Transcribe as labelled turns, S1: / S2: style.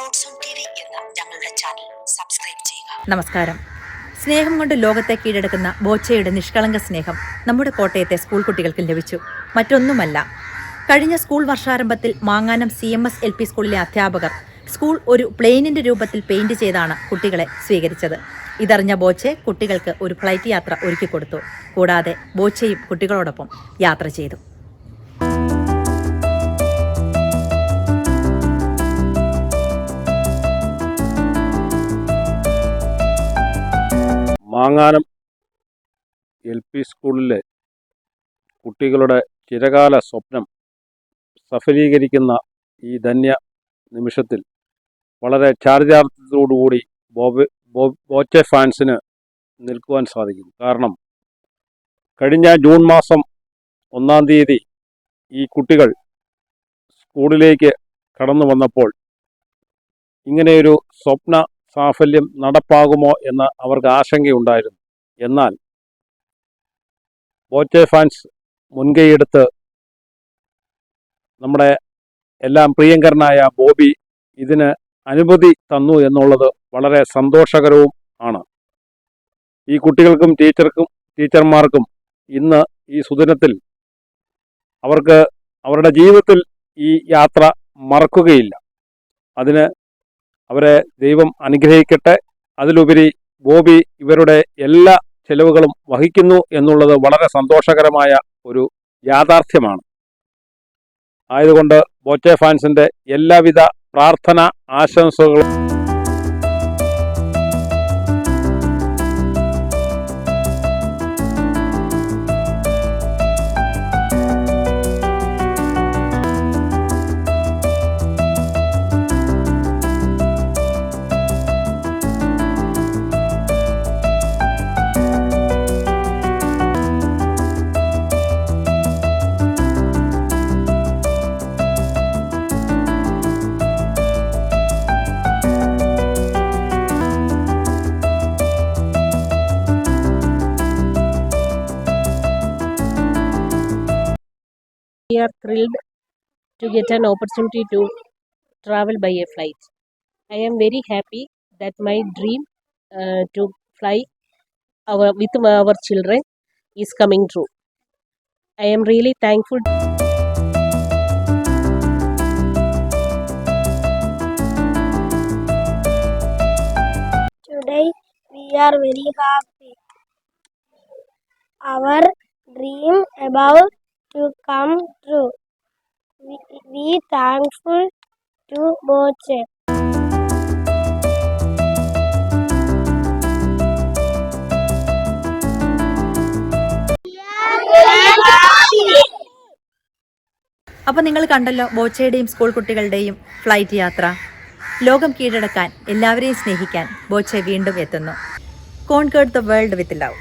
S1: ഞങ്ങളുടെ channel subscribe ചെയ്യുക
S2: നമസ്കാരം. സ്നേഹം കൊണ്ട് ലോകത്തെ കീഴടക്കുന്ന ബോച്ചയുടെ നിഷ്കളങ്ക സ്നേഹം നമ്മുടെ കോട്ടയത്തെ സ്കൂൾ കുട്ടികൾക്ക് ലഭിച്ചു. മറ്റൊന്നുമല്ല കഴിഞ്ഞ സ്കൂൾ വർഷാരംഭത്തിൽ മാങ്ങാനം C M S L P സ്കൂളിലെ അധ്യാപകർ സ്കൂൾ ഒരു പ്ലെയിനിന്റെ രൂപത്തിൽ പെയിന്റ് ചെയ്താണ് കുട്ടികളെ സ്വീകരിച്ചത്. ഇതറിഞ്ഞ ബോച്ചെ കുട്ടികൾക്ക് ഒരു ഫ്ലൈറ്റ് യാത്ര ഒരുക്കി കൊടുത്തു കൂടാതെ ബോച്ചയും കുട്ടികളോടൊപ്പം യാത്ര ചെയ്തു.
S3: മാങ്ങാനം എൽ പി സ്കൂളിലെ കുട്ടികളുടെ ചിരകാല സ്വപ്നം സഫലീകരിക്കുന്ന ഈ ധന്യ നിമിഷത്തിൽ വളരെ ചാരിതാർത്ഥ്യത്തോടുകൂടി ബോബെ ബോച്ചെ ഫാൻസിന് നിൽക്കുവാൻ സാധിക്കും കാരണം കഴിഞ്ഞ ജൂൺ മാസം ഒന്നാം തീയതി ഈ കുട്ടികൾ സ്കൂളിലേക്ക് കടന്നു വന്നപ്പോൾ ഇങ്ങനെയൊരു സ്വപ്ന സാഫല്യം നടപ്പാകുമോ എന്ന് അവർക്ക് ആശങ്കയുണ്ടായിരുന്നു. എന്നാൽ ബോറ്റെ ഫാൻസ് മുൻകൈയെടുത്ത് നമ്മുടെ എല്ലാം പ്രിയങ്കരനായ ബോബി ഇതിന് അനുമതി തന്നു എന്നുള്ളത് വളരെ സന്തോഷകരവും ആണ്. ഈ കുട്ടികൾക്കും ടീച്ചർക്കും ടീച്ചർമാർക്കും ഇന്ന് ഈ സുദിനത്തിൽ അവർക്ക് അവരുടെ ജീവിതത്തിൽ ഈ യാത്ര മറക്കുകയില്ല. അതിന് അവരെ ദൈവം അനുഗ്രഹിക്കട്ടെ. അതിലുപരി ബോബി ഇവരുടെ എല്ലാ ചെലവുകളും വഹിക്കുന്നു എന്നുള്ളത് വളരെ സന്തോഷകരമായ ഒരു യാഥാർത്ഥ്യമാണ്. ആയതുകൊണ്ട് ബോച്ചെ ഫാൻസിന്റെ എല്ലാവിധ പ്രാർത്ഥന ആശംസകളും
S4: we are thrilled to get an opportunity to travel by a flight. I am very happy that my dream uh, to fly our with our children is coming true. I am really thankful.
S5: Today we are very happy. Our dream about to come true. We, we thankful to Boche.
S2: അപ്പോൾ നിങ്ങൾ കണ്ടല്ലോ ബോച്ചയുടെയും school കുട്ടികളുടെയും flight യാത്ര ലോകം കീഴടക്കാൻ എല്ലാവരെയും സ്നേഹിക്കാൻ ബോച്ചെ വീണ്ടും എത്തുന്നു conquered the world with love